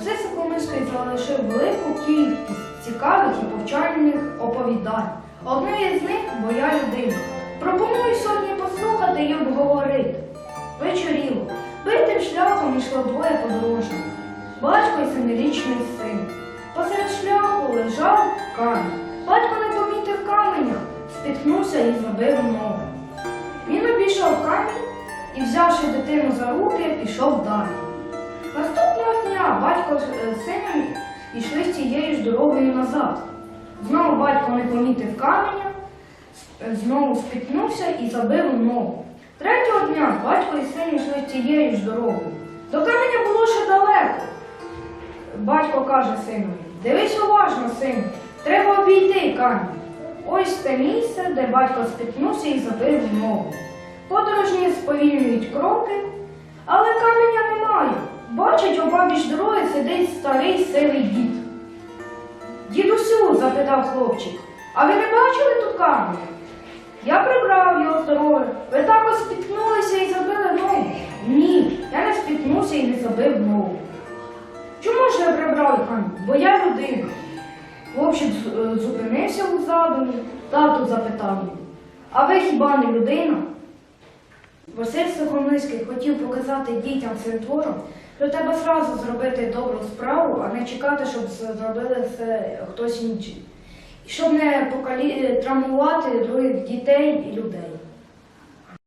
Сухомлинський залишив велику кількість цікавих і повчальних оповідань. Одне із них моя людина. Пропоную сьогодні послухати і обговорити. Вечоріло. Битим шляхом йшло двоє подорожних. Батько і семирічний син. Посеред шляху лежав камінь. Батько не помітив каменя, спіткнувся і забив ногу. Він обійшов камінь і, взявши дитину за руки, пішов далі. Батько з е, сином йшли з тією ж дорогою назад. Знову батько не помітив каменя, знову спіткнувся і забив ногу. Третього дня батько і син йшли тією ж дорогою. До каменя було ще далеко. Батько каже синові, дивись уважно, сину, треба обійти камінь. Ось те місце, де батько спіткнувся і забив ногу. Подорожні сповільнюють кроки, але каменя немає. Бачить, обабіч дороги сидить старий сивий дід. Дідусю, запитав хлопчик, а ви не бачили тут каменя? Я прибрав його з дороги. Ви також спіткнулися і забили ногу. Ні, я не спіткнувся і не забив ногу. Чому ж я прибрав камінь? Бо я людина. Хлопчик е, зупинився у задумі, тату запитав а ви хіба не людина? Василь Сухомлинський хотів показати дітям цим твором, що треба зразу зробити добру справу, а не чекати, щоб зробили це хтось інший. Щоб не покалі... травмувати других дітей і людей.